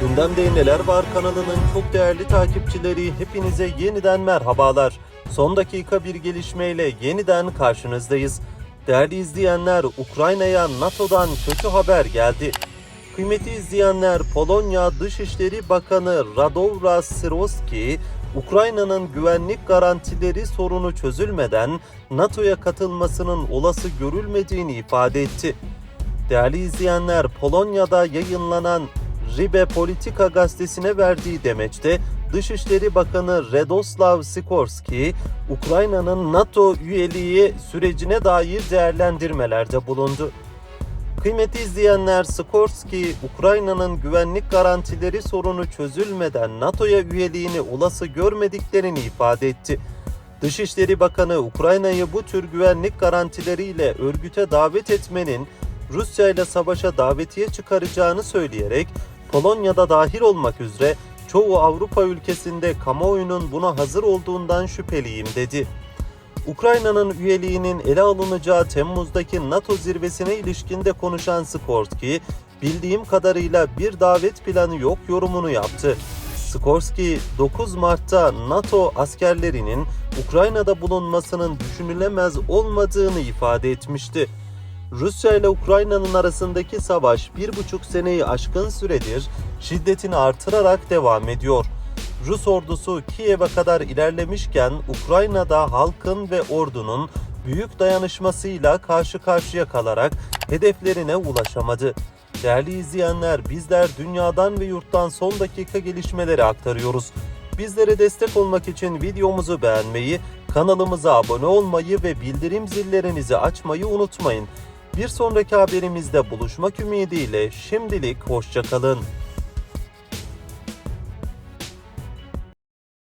Gündemde Neler Var kanalının çok değerli takipçileri hepinize yeniden merhabalar. Son dakika bir gelişmeyle yeniden karşınızdayız. Değerli izleyenler Ukrayna'ya NATO'dan kötü haber geldi. Kıymetli izleyenler Polonya Dışişleri Bakanı Radovra Siroski, Ukrayna'nın güvenlik garantileri sorunu çözülmeden NATO'ya katılmasının olası görülmediğini ifade etti. Değerli izleyenler, Polonya'da yayınlanan Ribe Politika gazetesine verdiği demeçte Dışişleri Bakanı Radoslav Sikorski, Ukrayna'nın NATO üyeliği sürecine dair değerlendirmelerde bulundu. Kıymetli izleyenler, Sikorski, Ukrayna'nın güvenlik garantileri sorunu çözülmeden NATO'ya üyeliğini olası görmediklerini ifade etti. Dışişleri Bakanı Ukrayna'yı bu tür güvenlik garantileriyle örgüte davet etmenin Rusya ile savaşa davetiye çıkaracağını söyleyerek Polonya'da dahil olmak üzere çoğu Avrupa ülkesinde kamuoyunun buna hazır olduğundan şüpheliyim dedi. Ukrayna'nın üyeliğinin ele alınacağı Temmuz'daki NATO zirvesine ilişkinde konuşan Skorsky, bildiğim kadarıyla bir davet planı yok yorumunu yaptı. Skorsky, 9 Mart'ta NATO askerlerinin Ukrayna'da bulunmasının düşünülemez olmadığını ifade etmişti. Rusya ile Ukrayna'nın arasındaki savaş bir buçuk seneyi aşkın süredir şiddetini artırarak devam ediyor. Rus ordusu Kiev'e kadar ilerlemişken Ukrayna'da halkın ve ordunun büyük dayanışmasıyla karşı karşıya kalarak hedeflerine ulaşamadı. Değerli izleyenler bizler dünyadan ve yurttan son dakika gelişmeleri aktarıyoruz. Bizlere destek olmak için videomuzu beğenmeyi, kanalımıza abone olmayı ve bildirim zillerinizi açmayı unutmayın. Bir sonraki haberimizde buluşmak ümidiyle şimdilik hoşçakalın.